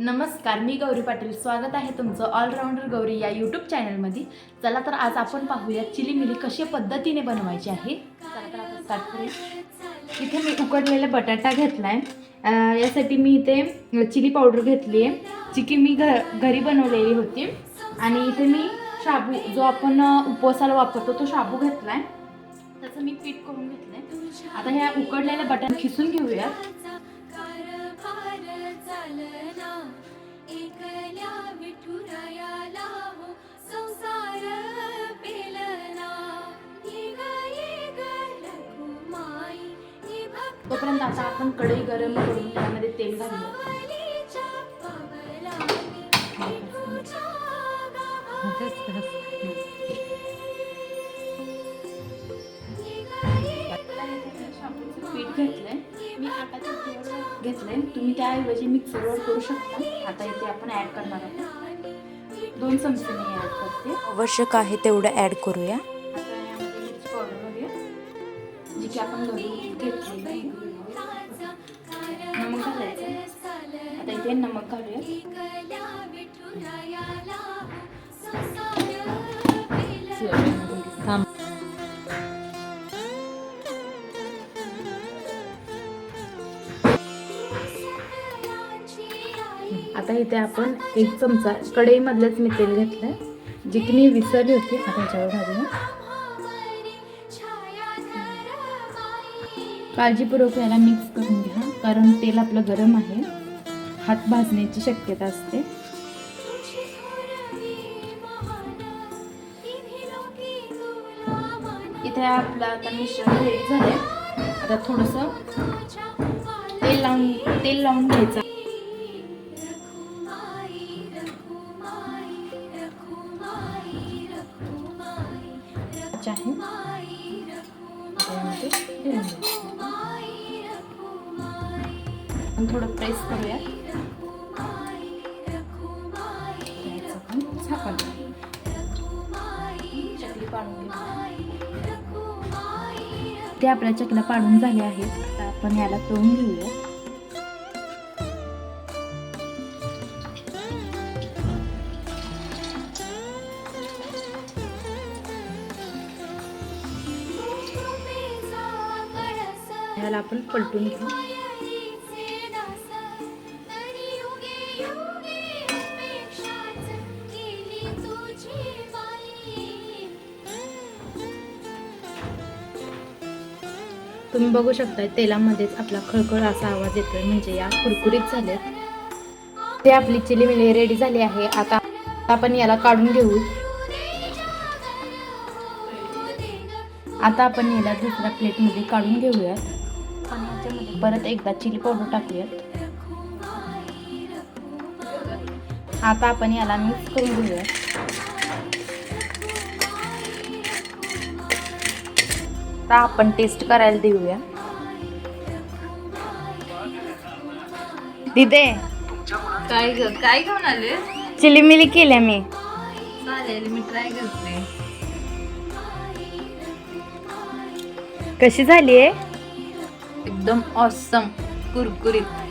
नमस्कार मी गौरी पाटील. स्वागत आहे तुमचं ऑलराऊंडर गौरी या यूट्यूब चॅनलमध्ये चला तर आज आपण पाहूया चिली मिली कशा पद्धतीने बनवायची आहे. चला तर आपण स्टार्ट करूया. इथे मी उकडलेला बटाटा घेतला आहे यासाठी मी इथे चिली पावडर घेतली आहे. जी की मी घ घरी बनवलेली होती. आणि इथे मी शाबू जो आपण उपवासाला वापरतो तो शाबू घेतला आहे त्याचं मी पीठ करून घेतलं आहे आता ह्या उकडलेल्या बटाटा खिसून घेऊयात. तोपर्यंत आता आपण कढई गरम करून त्यामध्ये तेल घालूया पीठ घेतलंय. मी आटाच्या पिठावर घेतलंय. तुम्ही त्याऐवजी मिक्सरवर करू शकता. आता इथे आपण ऍड करणार आहोत. दोन चमचे मी ऍड करते. आवश्यक आहे तेवढं ॲड करूया. आता इथे नमक घालूया आता इथे आपण एक चमचा कढईमधलंच मी तेल घेतलं जे की मी विसरली होती. आता याच्यावर घालूया. काळजीपूर्वक याला मिक्स करून घ्या कारण तेल आपलं गरम आहे. हात भाजण्याची शक्यता असते. इथे आपलं आता मिश्रण रेडी झालं आता थोडंसं तेल लावून तेल लावून घ्यायचं. आपण थोडं प्रेस करूया झाकण. चकली पाडून ते आपल्या चकल्या पाडून झाल्या आहेत. आता आपण याला तळून घेऊया ह्याला आपण पलटून घेऊ. तुम्ही बघू शकता तेलामध्येच आपला खळखळ असा आवाज येतोय. म्हणजे या कुरकुरीत झालेत ते आपली चिली मिली रेडी झाली आहे. आता आपण याला काढून घेऊ. आता आपण याला दुसऱ्या प्लेटमध्ये काढून घेऊयात. आणि याच्यामध्ये परत एकदा चिली पावडर टाकूयात. आता आपण याला मिक्स करून घेऊयात. आता आपण टेस्ट करायला देऊया. दिदे. काय ग काय घेऊन आले? चिली मिली केल्या मी. चालेल मी ट्राय करते. कशी झाली आहे एकदम ऑसम कुरकुरीत.